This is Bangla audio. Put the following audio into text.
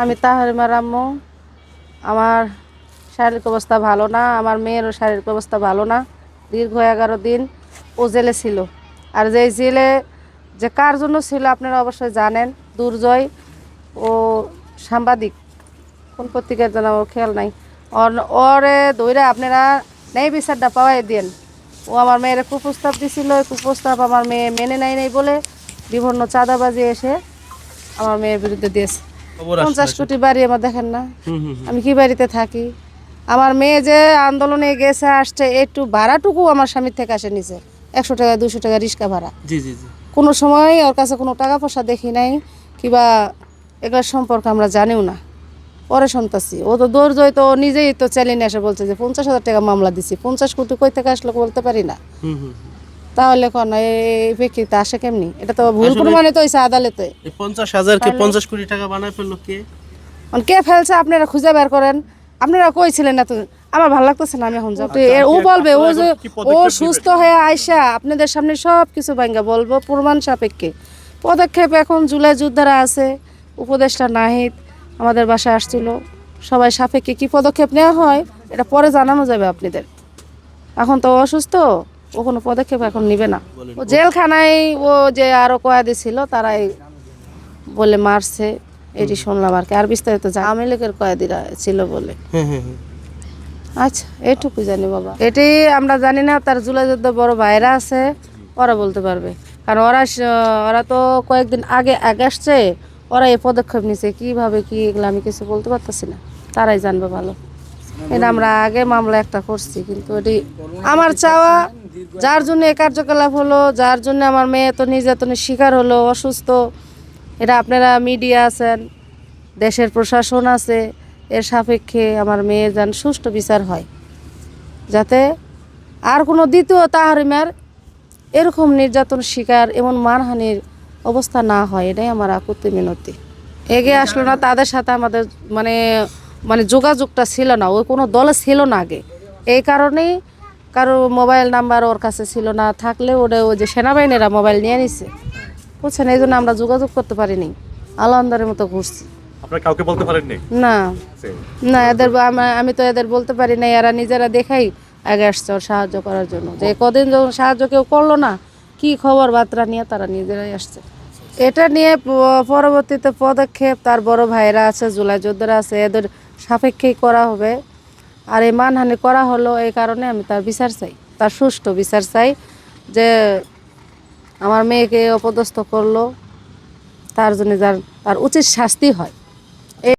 আমি তাহারিমার আম্মু আমার শারীরিক অবস্থা ভালো না, আমার মেয়েরও শারীরিক অবস্থা ভালো না। দীর্ঘ এগারো দিন ও জেলে ছিল। আর যে জেলে যে কার জন্য ছিল আপনারা অবশ্যই জানেন, দুর্জয় ও সাংবাদিক। কোন পত্রিকার জন্য ওর খেয়াল নাই। ওর- দইরা আপনারা নেই বিচারটা পাওয়াই দেন। ও আমার মেয়ের কুপ্রস্তাব দিছিল কুপ্রস্তাব আমার মেয়ে মেনে নেয় নাই বলে বিভিন্ন চাঁদাবাজি এসে আমার মেয়ের বিরুদ্ধে দিয়েছে। পঞ্চাশ কোটি বাড়ি আমার দেখেন না। আমি কি বাড়িতে থাকি? আমার মেয়ে যে আন্দোলনে গেছে আসছে একটু ভাড়াটুকু আমার স্বামীর থেকে আসে নিছে একশো টাকা দুশো টাকা রিক্সা ভাড়া। কোনো সময় ওর কাছে কোনো টাকা পয়সা দেখি নাই কিবা এগুলোর সম্পর্কে আমরা জানিও না। পরে শুনতাছি। ও তো দৌড় তো নিজেই তো চ্যালেঞ্জ এসে বলছে যে পঞ্চাশ হাজার টাকা মামলা দিছি। পঞ্চাশ কোটি কই থেকে আসলো বলতে পারি না। তাহলে কোন এই প্রেক্ষিতে আসে কেমনি? এটা তো ভুল প্রমাণিত হয়েছে আদালতে। এই পঞ্চাশ হাজারকে পঞ্চাশ কোটি টাকা বানায় ফেলল কে? কে ফেলছে আপনারা খুঁজে বের করেন। আপনারা কইছিলেন না তো আমার ভালো লাগতেছে না আমি এখন যাব। তো ও বলবে ও যে ও সুস্থ হয়ে আইসা আপনাদের সামনে সব কিছু ভাঙ্গা বলব প্রমাণ সাপেক্ষে। পদক্ষেপ এখন জুলাই যোদ্ধারা আছে উপদেষ্টা নাহিদ আমাদের বাসায় আসছিল। সবাই সাপেক্ষে কি পদক্ষেপ নেওয়া হয় এটা পরে জানানো যাবে আপনাদের। এখন তো অসুস্থ। ও কোনো পদক্ষেপ এখন নিবে না। ও জেলখানায় ও যে আরও কয়েদি ছিল তারাই বলে মারছে। এটি শুনলাম আর কি। আর বিস্তারিত আওয়ামী লীগের কয়েদিরা ছিল বলে। হ্যাঁ হ্যাঁ হ্যাঁ। আচ্ছা এইটুকু জানি বাবা। এটি আমরা জানি না তার জুলাই যুদ্ধ বড় ভাইরা আছে ওরা বলতে পারবে। কারণ ওরা ওরা তো কয়েকদিন আগে আগে আসছে ওরা এই পদক্ষেপ নিছে। কীভাবে কি এগুলো আমি কিছু বলতে পারতেছি না। তারাই জানবে ভালো। এটা আমরা আগে মামলা একটা করছি কিন্তু এটি আমার চাওয়া যার জন্য এই কার্যকলাপ হলো, যার জন্য আমার মেয়ে তো নির্যাতনের শিকার হলো, অসুস্থ। এটা আপনারা মিডিয়া আছেন, দেশের প্রশাসন আছে, এর সাপেক্ষে আমার মেয়ে যেন সুষ্ঠু বিচার হয়। যাতে আর কোনো দ্বিতীয় তাহারিমার এরকম নির্যাতন শিকার, এমন মানহানির অবস্থা না হয়, এটাই আমার আকুতি মিনতি। এগিয়ে আসলো না, তাদের সাথে আমাদের মানে মানে যোগাযোগটা ছিল না, ওই কোনো দলে ছিল না আগে। এই কারণেই কারও মোবাইল নাম্বার ওর কাছে ছিল না থাকলে ওটা ওই যে সেনাবাহিনীরা মোবাইল নিয়ে নিছে। বুঝছেন এই জন্য আমরা যোগাযোগ করতে পারিনি। আলন্দারের মতো ঘুরছি। আপনার কাউকে বলতে পারেননি? না। না এদের আমি তো এদের বলতে পারি না এরা নিজেরা দেখাই আগে আসছে ওর সাহায্য করার জন্য। যে কদিন যখন সাহায্য কেউ করল না কি খবর বার্তা নিয়ে তারা নিজেরাই আসছে। এটা নিয়ে পরবর্তীতে পদক্ষেপ তার বড় ভাইরা আছে জুলাই যোদ্ধারা আছে এদের সাপেক্ষেই করা হবে। আর এই মানহানি করা হলো এই কারণে আমি তার বিচার চাই, তার সুষ্ঠু বিচার চাই যে আমার মেয়েকে অপদস্থ করল, তার জন্য যার, তার উচিত শাস্তি হয়।